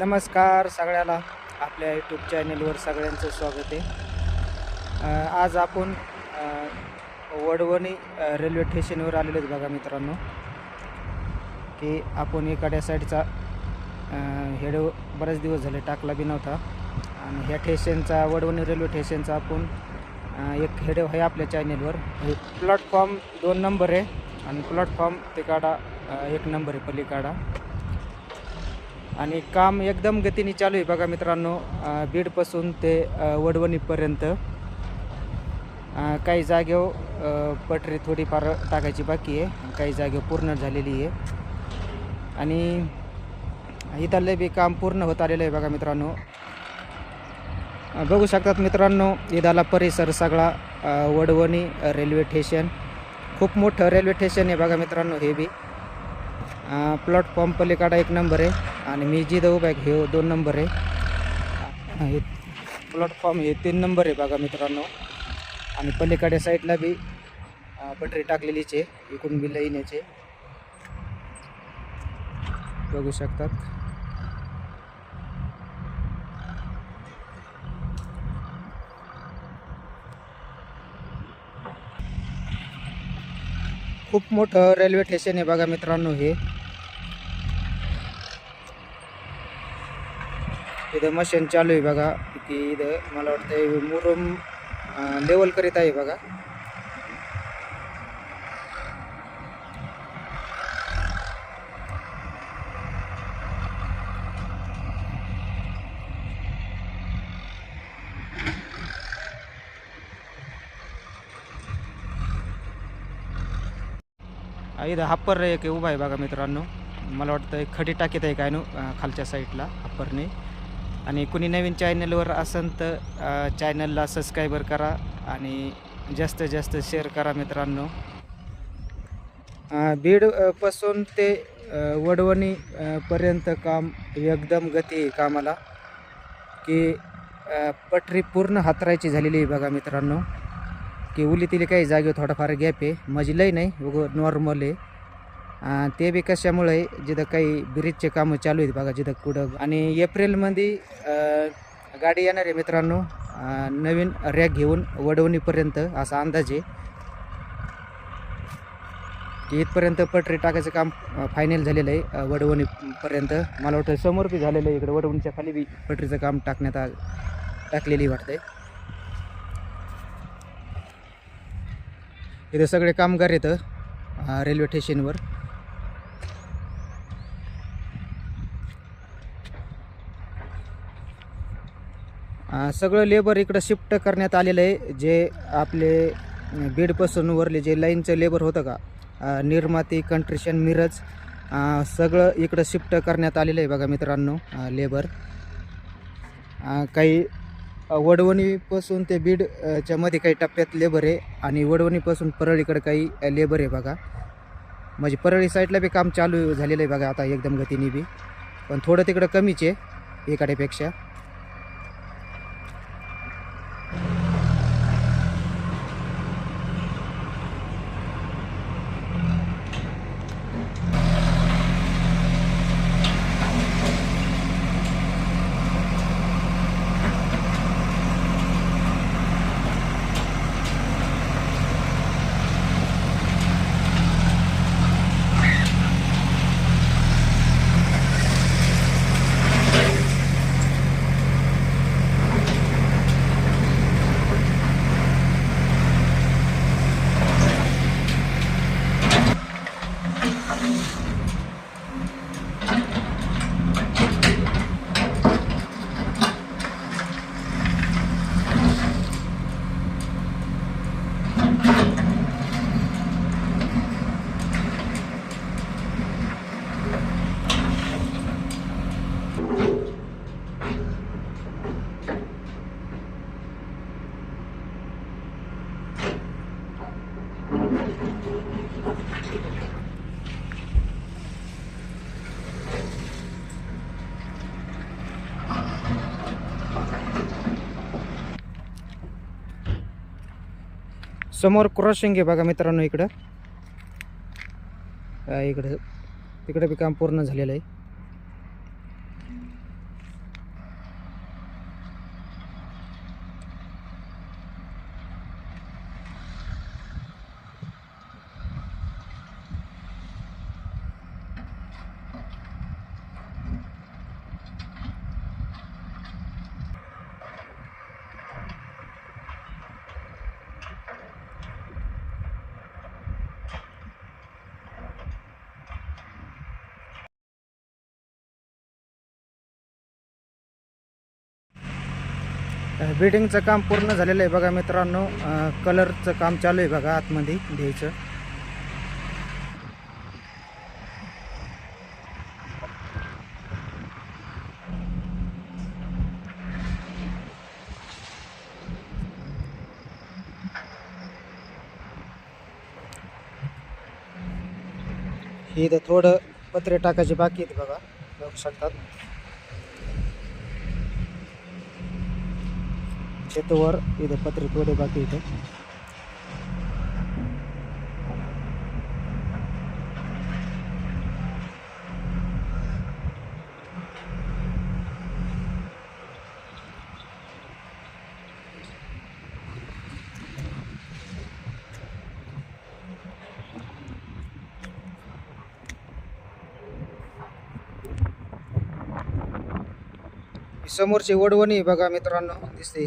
नमस्कार सगळ्याला आपल्या यूट्यूब चॅनेलवर सगळ्यांचं स्वागत आहे. आज आपण वडवणी रेल्वे स्टेशनवर आलेलो आहेत बघा मित्रांनो. की आपण एखाद्या साईडचा हेड बरेच दिवस झाले टाकला बी नव्हता. आणि ह्या स्टेशनचा वडवणी रेल्वे स्टेशनचा आपण एक हेड आहे आपल्या चॅनेलवर हे प्लॅटफॉर्म दोन नंबर आहे. आणि प्लॅटफॉर्म तिकाडा एक नंबर आहे पलीकडा. आणि काम एकदम गतीने चालू आहे बघा मित्रांनो. बीडपासून ते वडवणीपर्यंत. काही जागेवर पटरी थोडीफार टाकायची बाकी आहे. काही जागेवर पूर्ण झालेली आहे. आणि इथलं बी काम पूर्ण होत आलेलं आहे बघा मित्रांनो. बघू शकतात मित्रांनो इदाला परिसर सगळा वडवणी रेल्वे स्टेशन. खूप मोठं रेल्वे स्टेशन आहे बघा मित्रांनो हे बी. प्लॅटफॉर्म पलीकडा एक नंबर आहे आणि मी जिथं उभा आहे हे दोन नंबर आहे. हे प्लॅटफॉर्म हे तीन नंबर आहे बघा मित्रांनो. आणि पलीकडे साईडला बी पटरी टाकलेलीच आहे इकडून बी लाईन बघू शकतात. खूप मोठं रेल्वे स्टेशन आहे बघा मित्रांनो हे. इथं मशीन चालू आहे बघा. की इथं मला वाटतं मुरुम लेवल करीत आहे बघा. इथं इथं रे एक उभा आहे बघा मित्रांनो. मला वाटतं एक खडी टाकीत आहे काय नो खालच्या साईडला हप्परने आणि कुणी नवीन चॅनलवर असेल तर चॅनलला सबस्क्रायबर करा आणि जास्तीत जास्त शेअर करा मित्रांनो. बीडपासून ते वडवणीपर्यंत काम एकदम गती आहे कामाला. की पटरी पूर्ण हातरायची झालेली आहे बघा मित्रांनो. की उलीतील काही जागेवर थोडाफार गॅप आहे. माझी लई नाही बघू नॉर्मल आहे. ते बी कशामुळे आहे, जिथं काही ब्रिजचे कामं चालू आहेत बघा जिथं कुठं. आणि एप्रिलमध्ये गाडी येणार आहे मित्रांनो. नवीन रॅक घेऊन वडवणीपर्यंत असा अंदाज आहे. की इथपर्यंत पटरी टाकायचं काम फायनल झालेलं आहे वडवणीपर्यंत. मला वाटतं समोर बी झालेलं आहे इकडं वडवणीच्या खाली बी पटरीचं काम टाकण्यात आ टाकलेली वाटतंय. इथं सगळे कामगार येतं रेल्वे स्टेशनवर सगळं लेबर इकडं शिफ्ट करण्यात आलेलं आहे. जे आपले बीडपासून वरले जे लाईनचं लेबर होतं का निर्माती कंट्रिशन मिरज सगळं इकडं शिफ्ट करण्यात आलेलं आहे बघा मित्रांनो लेबर काही वडवणीपासून ते बीडच्या मध्ये काही टप्प्यात लेबर आहे आणि वडवणीपासून परळीकडे काही लेबर आहे बघा. म्हणजे परळी साईडला बी काम चालू झालेलं आहे बघा आता एकदम गतीने बी. पण थोडं तिकडं कमीच आहे एकाडेपेक्षा. समोर क्रॉसिंग आहे बघा मित्रांनो इकडं. इकडं तिकडं बी काम पूर्ण झालेलं आहे. बिल्डिंगचं काम पूर्ण झालेलं आहे बघा मित्रांनो. कलरचं काम चालू आहे बघा आतमध्ये घ्यायचं. हे इथं थोडं पत्रे टाकायचे बाकी आहेत बघा. बघू शकतात. शेतवर इथं पत्रे थोडे बाकी इथं. समोरची वडवणी बघा मित्रांनो दिसते